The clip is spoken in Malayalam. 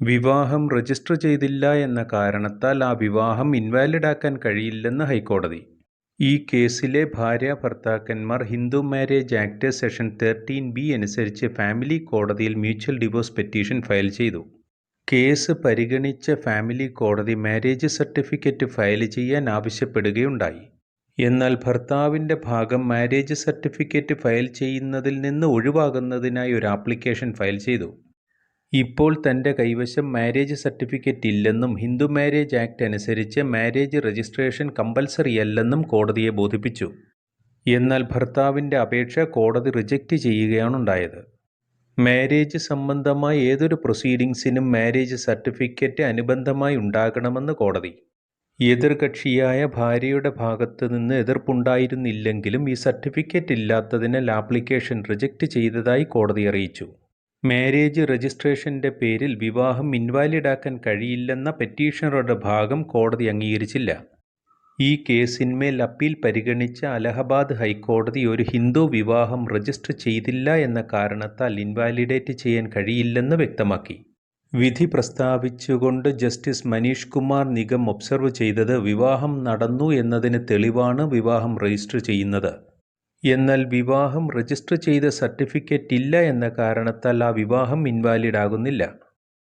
വിവാഹം രജിസ്റ്റർ ചെയ്തില്ല എന്ന കാരണത്താൽ ആ വിവാഹം ഇൻവാലിഡാക്കാൻ കഴിയില്ലെന്ന് ഹൈക്കോടതി. ഈ കേസിലെ ഭാര്യ ഭർത്താക്കന്മാർ Hindu marriage act section thirteen B അനുസരിച്ച് ഫാമിലി കോടതിയിൽ മ്യൂച്വൽ ഡിവോഴ്സ് പെറ്റീഷൻ ഫയൽ ചെയ്തു. കേസ് പരിഗണിച്ച ഫാമിലി കോടതി മാരേജ് സർട്ടിഫിക്കറ്റ് ഫയൽ ചെയ്യാൻ ആവശ്യപ്പെടുകയുണ്ടായി. എന്നാൽ ഭർത്താവിന്റെ ഭാഗം മാരേജ് സർട്ടിഫിക്കറ്റ് ഫയൽ ചെയ്യുന്നതിൽ നിന്ന് ഒഴിവാകുന്നതിനായി ഒരു ആപ്ലിക്കേഷൻ ഫയൽ ചെയ്തു. ഇപ്പോൾ തന്റെ കൈവശം മാരേജ് സർട്ടിഫിക്കറ്റ് ഇല്ലെന്നും ഹിന്ദു മാരേജ് ആക്ട് അനുസരിച്ച് മാരേജ് രജിസ്ട്രേഷൻ കമ്പൽസറി അല്ലെന്നും കോടതിയെ ബോധിപ്പിച്ചു. എന്നാൽ ഭർത്താവിന്റെ അപേക്ഷ കോടതി റിജക്റ്റ് ചെയ്യുകയാണുണ്ടായത്. മാരേജ് സംബന്ധമായ ഏതൊരു പ്രൊസീഡിങ്സിനും മാരേജ് സർട്ടിഫിക്കറ്റ് അനുബന്ധമായി ഉണ്ടാകണമെന്ന് കോടതി. എതിർകക്ഷിയായ ഭാര്യയുടെ ഭാഗത്തു നിന്ന് എതിർപ്പുണ്ടായിരുന്നില്ലെങ്കിലും ഈ സർട്ടിഫിക്കറ്റ് ഇല്ലാത്തതിനാൽ ആപ്ലിക്കേഷൻ റിജക്റ്റ് ചെയ്തതായി കോടതി അറിയിച്ചു. മാരേജ് രജിസ്ട്രേഷന്റെ പേരിൽ വിവാഹം ഇൻവാലിഡാക്കാൻ കഴിയില്ലെന്ന പെറ്റീഷണറുടെ ഭാഗം കോടതി അംഗീകരിച്ചില്ല. ഈ കേസിന്മേൽ അപ്പീൽ പരിഗണിച്ച അലഹബാദ് ഹൈക്കോടതി ഒരു ഹിന്ദു വിവാഹം രജിസ്റ്റർ ചെയ്തില്ല എന്ന കാരണത്താൽ ഇൻവാലിഡേറ്റ് ചെയ്യാൻ കഴിയില്ലെന്ന് വ്യക്തമാക്കി. വിധി പ്രസ്താവിച്ചുകൊണ്ട് ജസ്റ്റിസ് മനീഷ് കുമാർ നിഗം ഒബ്സർവ് ചെയ്തത് വിവാഹം നടന്നു എന്നതിന് തെളിവാണ് വിവാഹം രജിസ്റ്റർ ചെയ്യുന്നത്. എന്നാൽ വിവാഹം രജിസ്റ്റർ ചെയ്ത സർട്ടിഫിക്കറ്റ് ഇല്ല എന്ന കാരണത്താൽ ആ വിവാഹം ഇൻവാലിഡ് ആകുന്നില്ല